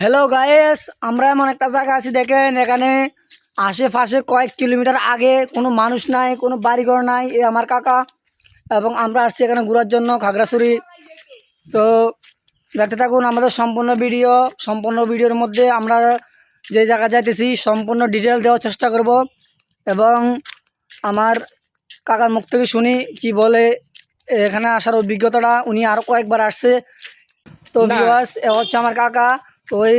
Hello guys আমরা এমন একটা জায়গা আছি দেখেন এখানে আশেপাশে কয়েক কিলোমিটার আগে কোনো মানুষ নাই কোনো বাড়িঘর নাই এ আমার কাকা এবং আমরা আসছি এখানে ঘোরার জন্য খাগড়াছড়ি। তো দেখতে থাকুন আমাদের সম্পূর্ণ ভিডিও সম্পূর্ণ ভিডিওর মধ্যে আমরা যে জায়গা যাইতেছি সম্পূর্ণ ডিটেল দেওয়ার চেষ্টা করব এবং আমার কাকার মুখ থেকে শুনি কি বলে এখানে আসার অভিজ্ঞতাটা উনি আরও কয়েকবার আসছে। তো এ হচ্ছে আমার কাকা। ওই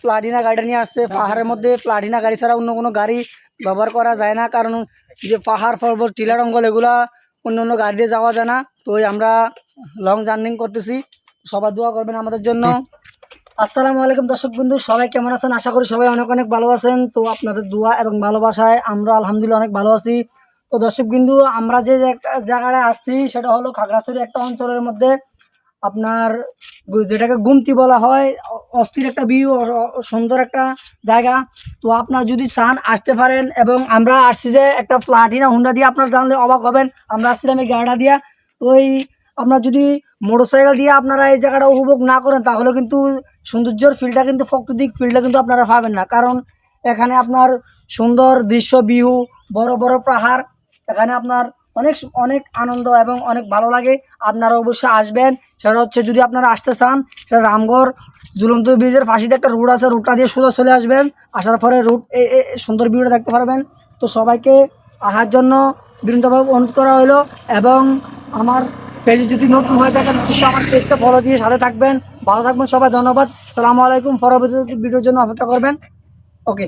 প্লাটিনা গাড়িটা নিয়ে আসছে পাহাড়ের মধ্যে প্লাটিনা গাড়ি ছাড়া অন্য কোনো গাড়ি ব্যবহার করা যায় না। কারণ যে পাহাড় পর্বত টিলা জঙ্গল এগুলা অন্য অন্য গাড়ি দিয়ে যাওয়া যায় না। তো ওই আমরা লং জার্নিং করতেছি। সবাই দোয়া করবেন আমাদের জন্য। আসসালামু আলাইকুম দর্শক বন্ধু সবাই কেমন আছেন? আশা করি সবাই অনেক অনেক ভালো আছেন। তো আপনাদের দোয়া এবং ভালোবাসায় আমরা আলহামদুলিল্লাহ অনেক ভালো আছি। তো দর্শক বিন্দু আমরা যে জায়গা- জায়গাটায় আসছি সেটা হলো খাগড়াছড়ি একটা অঞ্চলের মধ্যে। আপনার যেটাকে গুমতি বলা হয়, অস্থির একটা ভিউ সুন্দর একটা জায়গা। তো আপনার যদি চান আসতে পারেন এবং আমরা আসছি যে একটা প্লাটিনা হুন্ডা দিয়ে আপনার জানলে অবাক হবেন। আমরা আসছিলাম এই গাড়িটা দিয়া। ওই আপনার যদি মোটরসাইকেল দিয়ে আপনারা এই জায়গাটা উপভোগ না করেন, তাহলে কিন্তু সৌন্দর্যর ফিল্ডটা কিন্তু, প্রাকৃতিক ফিল্ডটা কিন্তু আপনারা পাবেন না। কারণ এখানে আপনার সুন্দর দৃশ্য বিহু বড় বড় পাহাড়। এখানে আপনার অনেক অনেক আনন্দ এবং অনেক ভালো লাগে। আপনারা অবশ্যই আসবেন। সেটা হচ্ছে যদি আপনারা আসতে চান, সেটা রামগড় জুলন্ত ব্রিজের ফাঁসিতে একটা রুট আছে রুটটা দিয়ে সোজা চলে আসবেন। আসার পরে রুট সুন্দর ভিউটা দেখতে পারবেন। তো সবাইকে আসার জন্য বিনীতভাবে অনুরোধ করা হলো এবং আমার পেজে যদি নতুন হয়ে থাকেন আমার পেজটা ফলো দিয়ে সাথে থাকবেন। ভালো থাকবেন সবাই, ধন্যবাদ। সালামু আলাইকুম। পরবর্তী ভিডিওর জন্য অপেক্ষা করবেন। ওকে